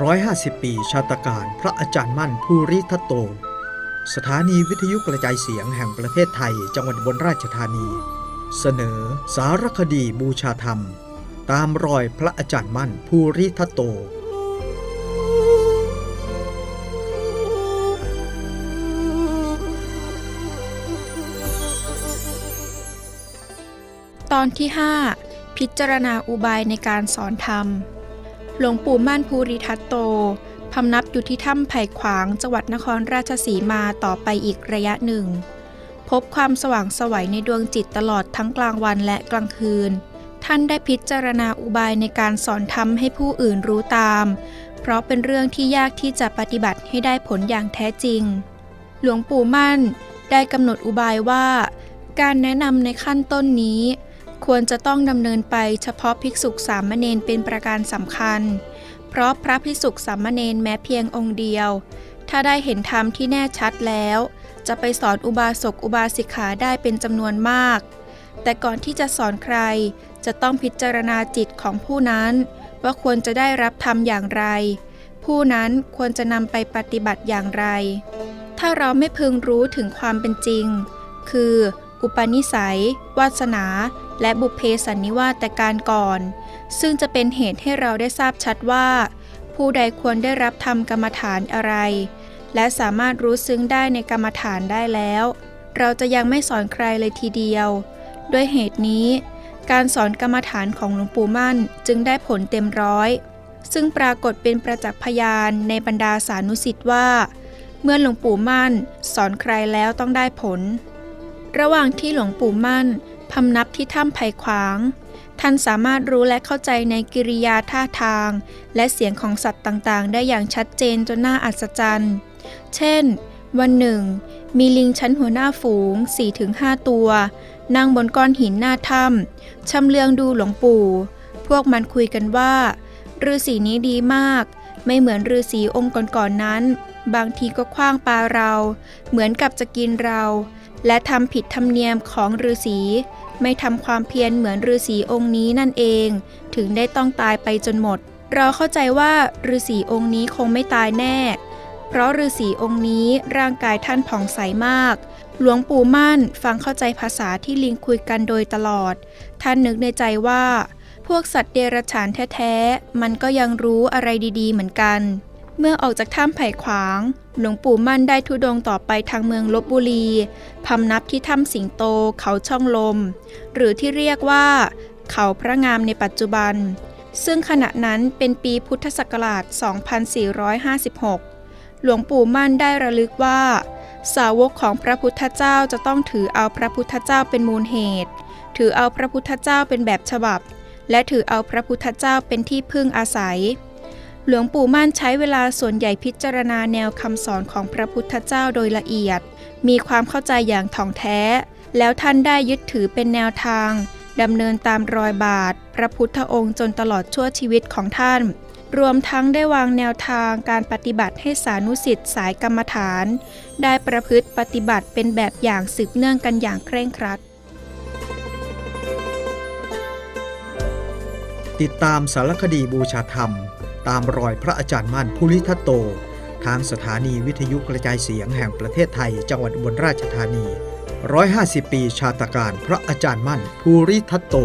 150 ปีชาตการพระอาจารย์มั่นภูริทัตโต สถานีวิทยุกระจายเสียงแห่งประเทศไทยจังหวัดอุบนราชธานี เสนอสารคดีบูชาธรรม ตามรอยพระอาจารย์มั่นภูริทัตโต ตอนที่ 5 พิจารณาอุบายในการสอนธรรม หลวงปู่ม่านภูริทัตโต พำนับอยู่ที่ถ้ำไผ่ขวางจังหวัดนครราชสีมาต่อไปอีกระยะหนึ่ง พบความสว่างสวัยในดวงจิตตลอดทั้งกลางวันและกลางคืน ท่านได้พิจารณาอุบายในการสอนธรรมให้ผู้อื่นรู้ตาม เพราะเป็นเรื่องที่ยากที่จะปฏิบัติให้ได้ผลอย่างแท้จริง หลวงปู่มั่นได้กำหนดอุบายว่า การแนะนำในขั้นต้นนี้ ควรจะต้องดำเนินไปเฉพาะภิกษุสามเณรเป็นประการสำคัญ เพราะพระภิกษุสามเณรแม้เพียงองค์เดียว ถ้าได้เห็นธรรมที่แน่ชัดแล้ว จะไปสอนอุบาสกอุบาสิกขาได้เป็นจำนวนมาก แต่ก่อนที่จะสอนใคร จะต้องพิจารณาจิตของผู้นั้น ว่าควรจะได้รับธรรมอย่างไร ผู้นั้นควรจะนำไปปฏิบัติอย่างไร ถ้าเราไม่พึงรู้ถึงความเป็นจริง คือ อุปนิสัย วาสนา และบุพเพสันนิวาสแต่การก่อน ซึ่งจะเป็นเหตุให้เราได้ทราบชัดว่า ผู้ใดควรได้รับธรรมกรรมฐานอะไร และสามารถรู้ซึ้งได้ในกรรมฐานได้แล้ว เราจะยังไม่สอนใครเลยทีเดียว ด้วยเหตุนี้ การสอนกรรมฐานของหลวงปู่มั่นจึงได้ผลเต็มร้อย ซึ่งปรากฏเป็นประจักษ์พยานในบรรดาสานุสิทธิ์ว่า เมื่อหลวงปู่มั่น สอนใครแล้วต้องได้ผลระหว่างที่หลวงปู่มั่น พำนับที่ถ้ำไผ่ขวาง ท่านสามารถรู้และเข้าใจในกิริยาท่าทาง และเสียงของสัตว์ต่างๆ ได้อย่างชัดเจนจนน่าอัศจรรย์ เช่น วันหนึ่ง มีลิงชั้นหัวหน้าฝูง 4-5 ตัว นั่งบนก้อนหินหน้าถ้ำชำเลืองดูหลวงปู่ พวกมันคุยกันว่าฤาษีนี้ดีมาก ไม่เหมือนฤาษีองค์ก่อนๆนนั้น บางทีก็คว้างปลาเรา เหมือนกับจะกินเรา และทำผิดธรรมเนียมของฤาษี ไม่ทำความเพียรเหมือนฤาษีองค์นี้นั่นเอง ถึงได้ต้องตายไปจนหมด เราเข้าใจว่าฤาษีองค์นี้คงไม่ตายแน่ เพราะฤาษีองค์นี้ร่างกายท่านผ่องใสมาก หลวงปู่มั่นฟังเข้าใจภาษาที่ลิงคุยกันโดยตลอด ท่านนึกในใจว่า พวกสัตว์เดรัจฉานแท้ๆ มันก็ยังรู้อะไรดีๆ เหมือนกัน เมื่อออกจากถ้ำไผ่ขวาง หลวงปู่มั่นได้ทุดงต่อไปทางเมืองลบบุรี พำนับที่ถ้ำสิงโตเขาช่องลม หรือที่เรียกว่า เขาพระงามในปัจจุบัน ซึ่งขณะนั้นเป็นปีพุทธศักราช 2456 หลวงปู่มั่นได้ระลึกว่า สาวกของพระพุทธเจ้าจะต้องถือเอาพระพุทธเจ้าเป็นมูลเหตุ ถือเอาพระพุทธเจ้าเป็นแบบฉบับ และถือเอาพระพุทธเจ้าเป็นที่พึ่งอาศัย หลวงปู่มั่นใช้เวลาส่วนใหญ่พิจารณาแนวคำสอนของพระพุทธเจ้าโดยละเอียด มีความเข้าใจอย่างถ่องแท้ แล้วท่านได้ยึดถือเป็นแนวทางดำเนินตามรอยบาท พระพุทธองค์จนตลอดชั่วชีวิตของท่าน รวมทั้งได้วางแนวทางการปฏิบัติให้สานุสิทธิ์สายกรรมฐาน ได้ประพฤติปฏิบัติเป็นแบบอย่างสืบเนื่องกันอย่างเคร่งครัด ติดตามสารคดีบูชาธรรม ตามรอยพระอาจารย์มั่นภูริทัตโต ทางสถานีวิทยุกระจายเสียงแห่งประเทศไทย จังหวัดอุบลราชธานี 150 ปีชาตการพระอาจารย์มั่นภูริทัตโต